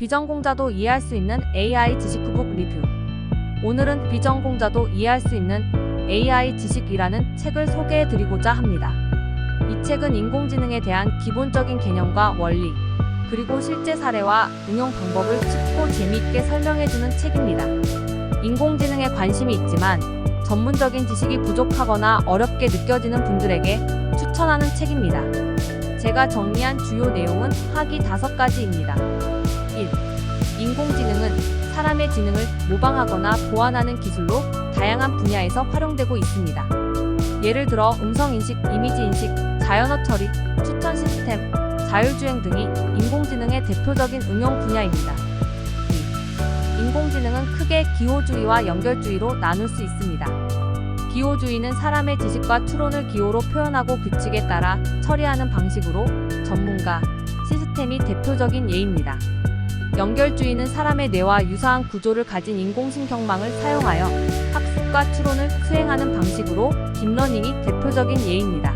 비전공자도 이해할 수 있는 AI 지식북 리뷰. 오늘은 비전공자도 이해할 수 있는 AI 지식이라는 책을 소개해 드리고자 합니다. 이 책은 인공지능에 대한 기본적인 개념과 원리, 그리고 실제 사례와 응용 방법을 쉽고 재미있게 설명해 주는 책입니다. 인공지능에 관심이 있지만 전문적인 지식이 부족하거나 어렵게 느껴지는 분들에게 추천하는 책입니다. 제가 정리한 주요 내용은 하기 다섯 가지입니다. 1. 인공지능은 사람의 지능을 모방하거나 보완하는 기술로 다양한 분야에서 활용되고 있습니다. 예를 들어 음성인식, 이미지인식, 자연어 처리, 추천 시스템, 자율주행 등이 인공지능의 대표적인 응용 분야입니다. 2. 인공지능은 크게 기호주의와 연결주의로 나눌 수 있습니다. 기호주의는 사람의 지식과 추론을 기호로 표현하고 규칙에 따라 처리하는 방식으로 전문가, 시스템이 대표적인 예입니다. 연결주의는 사람의 뇌와 유사한 구조를 가진 인공신경망을 사용하여 학습과 추론을 수행하는 방식으로 딥러닝이 대표적인 예입니다.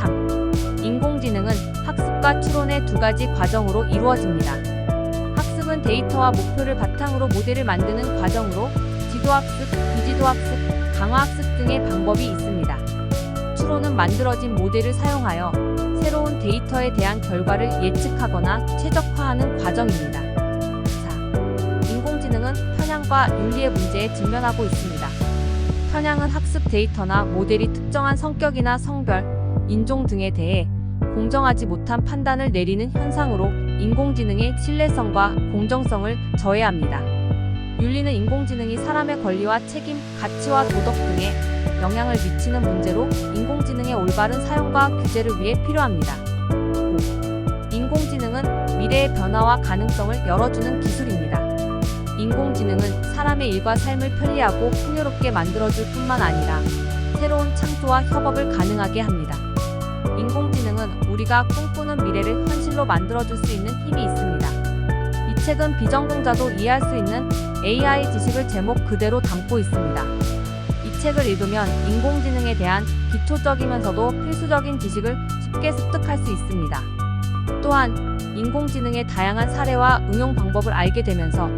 3. 인공지능은 학습과 추론의 두 가지 과정으로 이루어집니다. 학습은 데이터와 목표를 바탕으로 모델을 만드는 과정으로 지도학습, 비지도학습, 강화학습 등의 방법이 있습니다. 추론은 만들어진 모델을 사용하여 새로운 데이터에 대한 결과를 예측하거나 최적화하는 과정입니다. 4. 인공지능은 편향과 윤리의 문제에 직면하고 있습니다. 편향은 학습 데이터나 모델이 특정한 성격이나 성별, 인종 등에 대해 공정하지 못한 판단을 내리는 현상으로 인공지능의 신뢰성과 공정성을 저해합니다. 윤리는 인공지능이 사람의 권리와 책임, 가치와 도덕 등에 영향을 미치는 문제로 인공지능의 올바른 사용과 규제를 위해 필요합니다. 5. 인공지능은 미래의 변화와 가능성을 열어주는 기술입니다. 인공지능은 사람의 일과 삶을 편리하고 풍요롭게 만들어줄 뿐만 아니라 새로운 창조와 협업을 가능하게 합니다. 인공지능은 우리가 꿈꾸는 미래를 현실로 만들어줄 수 있는 힘이 있습니다. 이 책은 비전공자도 이해할 수 있는 AI 지식을 제목 그대로 담고 있습니다. 이 책을 읽으면 인공지능에 대한 기초적이면서도 필수적인 지식을 쉽게 습득할 수 있습니다. 또한 인공지능의 다양한 사례와 응용 방법을 알게 되면서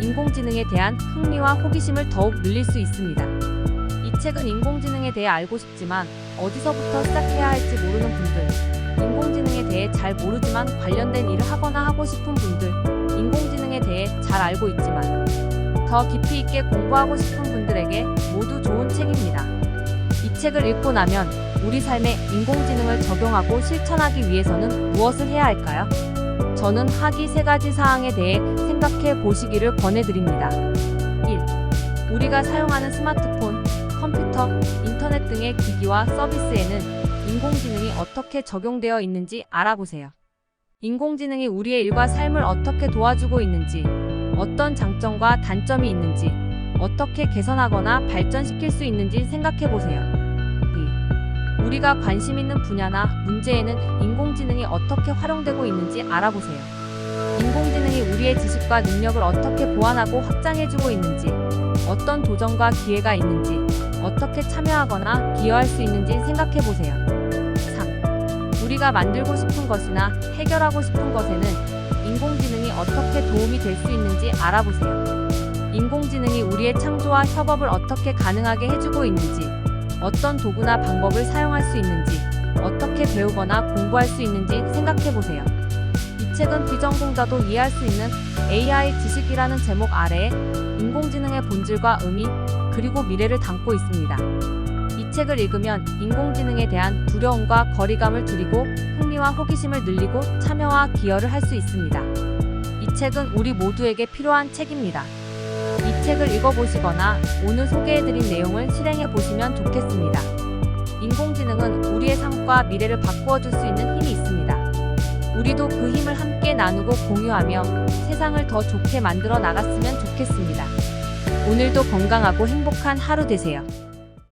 인공지능에 대한 흥미와 호기심을 더욱 늘릴 수 있습니다. 이 책은 인공지능에 대해 알고 싶지만 어디서부터 시작해야 할지 모르는 분들, 인공지능에 대해 잘 모르지만 관련된 일을 하거나 하고 싶은 분들, 인공지능에 대해 잘 알고 있지만 더 깊이 있게 공부하고 싶은 분들에게 모두 좋은 책입니다. 이 책을 읽고 나면 우리 삶에 인공지능을 적용하고 실천하기 위해서는 무엇을 해야 할까요? 저는 하기 세 가지 사항에 대해 생각해 보시기를 권해드립니다. 1. 우리가 사용하는 스마트폰, 컴퓨터, 인터넷 등의 기기와 서비스에는 인공지능이 어떻게 적용되어 있는지 알아보세요. 인공지능이 우리의 일과 삶을 어떻게 도와주고 있는지, 어떤 장점과 단점이 있는지, 어떻게 개선하거나 발전시킬 수 있는지 생각해 보세요. 2. 우리가 관심 있는 분야나 문제에는 인공지능이 어떻게 활용되고 있는지 알아보세요. 인공지능이 우리의 지식과 능력을 어떻게 보완하고 확장해주고 있는지, 어떤 도전과 기회가 있는지, 어떻게 참여하거나 기여할 수 있는지 생각해 보세요. 3. 우리가 만들고 싶은 것이나 해결하고 싶은 것에는 인공지능이 어떻게 도움이 될 수 있는지 알아보세요. 인공지능이 우리의 창조와 협업을 어떻게 가능하게 해주고 있는지, 어떤 도구나 방법을 사용할 수 있는지, 어떻게 배우거나 공부할 수 있는지 생각해 보세요. 이 책은 비전공자도 이해할 수 있는 AI 지식이라는 제목 아래에 인공지능의 본질과 의미, 그리고 미래를 담고 있습니다. 이 책을 읽으면 인공지능에 대한 두려움과 거리감을 줄이고 흥미와 호기심을 늘리고 참여와 기여를 할 수 있습니다. 이 책은 우리 모두에게 필요한 책입니다. 이 책을 읽어보시거나 오늘 소개해드린 내용을 실행해 보시면 좋겠습니다. 인공지능은 우리의 삶과 미래를 바꾸어 줄 수 있는 힘이 있습니다. 우리도 그 힘을 함께 나누고 공유하며 세상을 더 좋게 만들어 나갔으면 좋겠습니다. 오늘도 건강하고 행복한 하루 되세요.